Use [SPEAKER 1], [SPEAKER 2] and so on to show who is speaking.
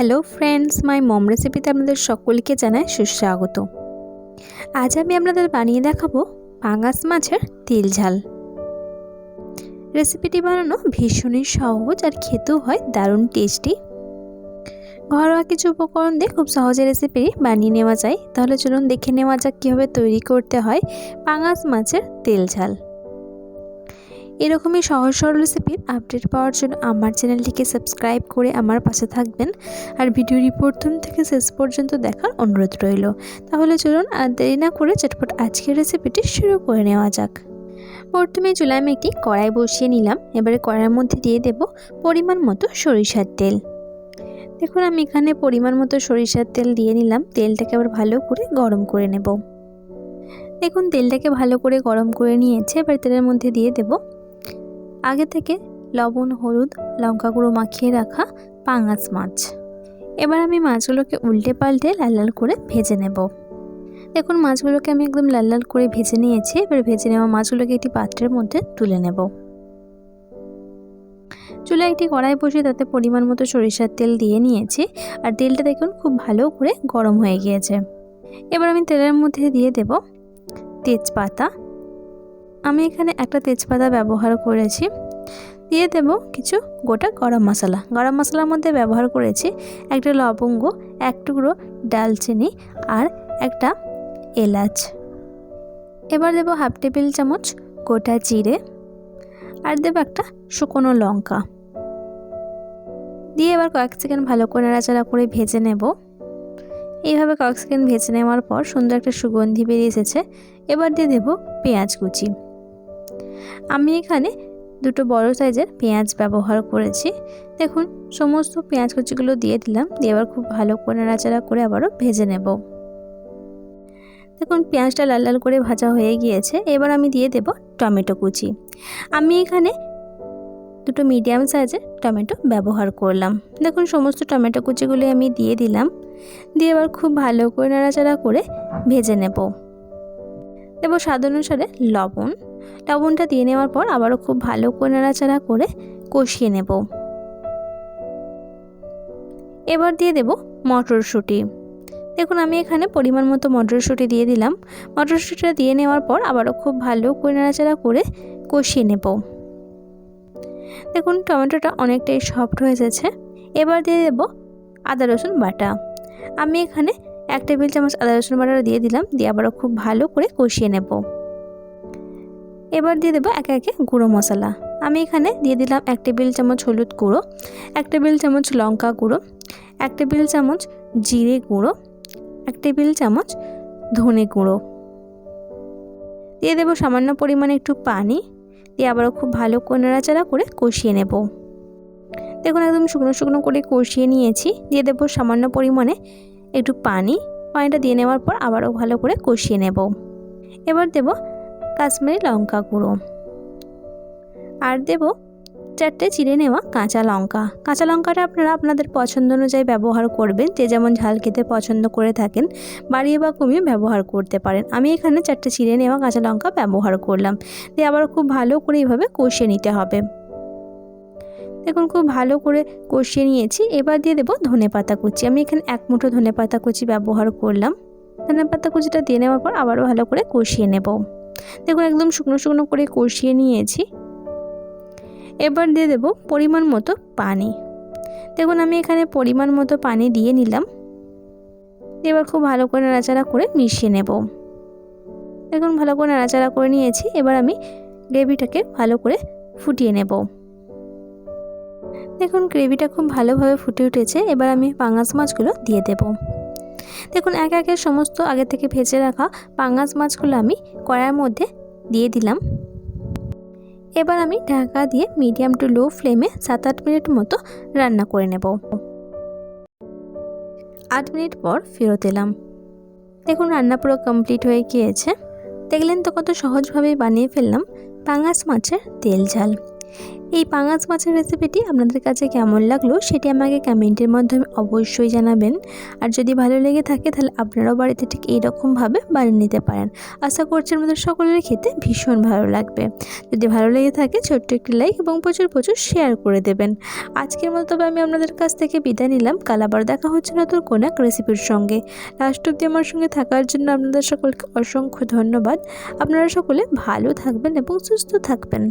[SPEAKER 1] Hello friends মাই মম রেসিপিতে আপনাদের সকলকে জানাই সুস্বাগত। আজ আমি আপনাদের বানিয়ে দেখাবো পাঙাশ মাছের তেল ঝাল। রেসিপিটি বানানো ভীষণই সহজ আর খেতেও হয় দারুণ টেস্টি ঘরোয়া কিছু উপকরণ দিয়ে খুব সহজে রেসিপি বানিয়ে নেওয়া যায়। তাহলে চলুন দেখে নেওয়া যাক কীভাবে তৈরি করতে হয় পাঙাশ মাছের তেল ঝাল। এরকমই সহজ সরল রেসিপির আপডেট পাওয়ার জন্য আমার চ্যানেলটিকে সাবস্ক্রাইব করে আমার পাশে থাকবেন। আর ভিডিওটি প্রথম থেকে শেষ পর্যন্ত দেখার অনুরোধ রইল। তাহলে চলুন আর দেরি না করে চটপট আজকের রেসিপিটি শুরু করে নেওয়া যাক। প্রথমে চুলায় আমি একটি কড়াই বসিয়ে নিলাম। এবারে কড়াইয়ের মধ্যে দিয়ে দেব পরিমাণ মতো সরিষার তেল। দেখুন, আমি এখানে পরিমাণ মতো সরিষার তেল দিয়ে নিলাম। তেলটাকে আবার ভালো করে গরম করে নেব। দেখুন, তেলটাকে ভালো করে গরম করে নিয়েছে। এবার তেলের মধ্যে দিয়ে দেব আগে থেকে লবণ, হলুদ লঙ্কা গুঁড়ো মাখিয়ে রাখা পাঙাশ মাছ। এবার আমি মাছগুলোকে উল্টে পাল্টে লাল লাল করে ভেজে নেব। দেখুন, মাছগুলোকে আমি একদম লাল লাল করে ভেজে নিয়েছি। এবার ভেজে নেওয়া মাছগুলোকে একটি পাত্রের মধ্যে তুলে নেব। চুলে একটি কড়াই বসে তাতে পরিমাণ মতো সরিষার তেল দিয়ে নিয়েছি। আর তেলটা দেখুন, খুব ভালো করে গরম হয়ে গিয়েছে। এবার আমি তেলের মধ্যে দিয়ে দেব তেজপাতা আমি এখানে একটা তেজপাতা ব্যবহার করেছি। দিয়ে দেব কিছু গোটা গরম মশলা। গরম মশলার মধ্যে ব্যবহার করেছি একটা লবঙ্গ, এক টুকরো ডালচিনি আর একটা এলাচ। এবার দেব হাফ টেবিল চামচ গোটা জিরে আর দেব একটা শুকনো লঙ্কা। দিয়ে এবার কয়েক সেকেন্ড ভালো করে নাড়াচাড়া করে ভেজে নেব। এইভাবে কয়েক সেকেন্ড ভেজে নেওয়ার পর সুন্দর একটা সুগন্ধি বেরিয়ে এসেছে। এবার দিয়ে দেব পেঁয়াজ কুচি। আমি এখানে দুটো বড় সাইজের পেঁয়াজ ব্যবহার করেছি। দেখুন, সমস্ত পেঁয়াজ কুচিগুলো দিয়ে দিলাম। দিয়ে আবার খুব ভালো করে নাড়াচাড়া করে আবারও ভেজে নেব। দেখুন, পেঁয়াজটা লাল লাল করে ভাজা হয়ে গিয়েছে। এবার আমি দিয়ে দেব টমেটো কুচি। আমি এখানে দুটো মিডিয়াম সাইজের টমেটো ব্যবহার করলাম। দেখুন, সমস্ত টমেটো কুচিগুলি আমি দিয়ে দিলাম। দিয়ে এবার খুব ভালো করে নাড়াচাড়া করে ভেজে নেব। দেবো স্বাদ অনুসারে লবণ। লবণটা দিয়ে নেওয়ার পর আবারও খুব ভালো করে নাড়াচাড়া করে কষিয়ে নেব। এবার দিয়ে দেব মটরশুঁটি। দেখুন, আমি এখানে পরিমাণ মতো মটরশুঁটি দিয়ে দিলাম। মটরশুঁটিটা দিয়ে নেওয়ার পর আবারও খুব ভালো করে নাড়াচাড়া করে কষিয়ে নেব। দেখুন, টমেটোটা অনেকটাই সফট হয়ে এসেছে এবার দিয়ে দেব আদা রসুন বাটা। আমি এখানে এক টেবিল চামচ আদা রসুন বাটা দিয়ে দিলাম, দিয়ে আবারও খুব ভালো করে কষিয়ে নেব। এবার দিয়ে দেবো একে একে গুঁড়ো মশলা। আমি এখানে দিয়ে দিলাম এক টেবিল চামচ হলুদ গুঁড়ো, এক টেবিল চামচ লঙ্কা গুঁড়ো, এক টেবিল চামচ জিরে গুঁড়ো, এক টেবিল চামচ ধনে গুঁড়ো। দিয়ে দেবো সামান্য পরিমাণে একটু পানি, দিয়ে আবারও খুব ভালো করে নাড়াচাড়া করে কষিয়ে নেব। দেখুন একদম শুকনো শুকনো করে কষিয়ে নিয়েছি। দিয়ে দেবো সামান্য পরিমাণে একটু পানি, পানিটা দিয়ে নেওয়ার পর আবারও ভালো করে কষিয়ে নেব। এবার দেব কাশ্মীরি লঙ্কা গুঁড়ো। আর দেব চারটে চিড়ে নেওয়া কাঁচা লঙ্কা। কাঁচা লঙ্কাটা আপনারা আপনাদের পছন্দ অনুযায়ী ব্যবহার করবেন। যে যেমন ঝাল খেতে পছন্দ করে থাকেন, বাড়িয়ে বা কমিয়ে ব্যবহার করতে পারেন। আমি এখানে চারটে চিড়ে নেওয়া কাঁচা লঙ্কা ব্যবহার করলাম। দিয়ে আবার খুব ভালো করে এইভাবে কষিয়ে নিতে হবে। দেখুন, খুব ভালো করে কষিয়ে নিয়েছি। এবার দিয়ে দেবো ধনে পাতা কুচি। আমি এখানে এক মুঠো ধনে পাতা কুচি ব্যবহার করলাম। ধনে পাতা কুচিটা দিয়ে নেওয়ার পর আবারও ভালো করে কষিয়ে নেব। দেখুন, একদম শুকনো শুকনো করে কষিয়ে নিয়েছি। এবার দিয়ে দেব পরিমাণ মতো পানি। দেখুন, আমি এখানে পরিমাণ মতো পানি দিয়ে নিলাম। এবার খুব ভালো করে নাড়াচাড়া করে মিশিয়ে নেব। দেখুন, ভালো করে নাড়াচাড়া করে নিয়েছি। এবার আমি গ্রেভিটাকে ভালো করে ফুটিয়ে নেব। দেখুন, গ্রেভিটা খুব ভালোভাবে ফুটে উঠেছে। এবার আমি পাঙাশ মাছগুলো দিয়ে দেব। দেখুন, এক একে সমস্ত আগে থেকে ভেজে রাখা পাঙাশ মাছগুলো আমি কড়ার মধ্যে দিয়ে দিলাম। এবার আমি ঢাকা দিয়ে মিডিয়াম টু লো ফ্লেমে সাত আট মিনিট মতো রান্না করে নেব। আট মিনিট পর ফেরত এলাম। দেখুন, রান্না পুরো কমপ্লিট হয়ে গিয়েছে। দেখলেন তো কত সহজভাবে বানিয়ে ফেললাম পাঙাশ মাছের তেল ঝাল। এই পাঙাশ মাছের রেসিপিটি আপনাদের কাছে কেমন লাগল সেটি আমাকে কমেন্টের মাধ্যমে অবশ্যই জানাবেন। আর যদি ভালো লেগে থাকে তাহলে আপনারাও বাড়িতে ঠিক এইরকমভাবে বানিয়ে নিতে পারেন। আশা করছি আমাদের সকলের খেতে ভীষণ ভালো লাগবে। যদি ভালো লেগে থাকে ছোট্ট একটি লাইক এবং প্রচুর প্রচুর শেয়ার করে দেবেন। আজকের মতো তবে আমি আপনাদের কাছ থেকে বিদায় নিলাম। কাল আবার দেখা হচ্ছে নতুন কোনো এক রেসিপির সঙ্গে। লাস্ট অব্দি আমার সঙ্গে থাকার জন্য আপনাদের সকলকে অসংখ্য ধন্যবাদ। আপনারা সকলে ভালো থাকবেন এবং সুস্থ থাকবেন।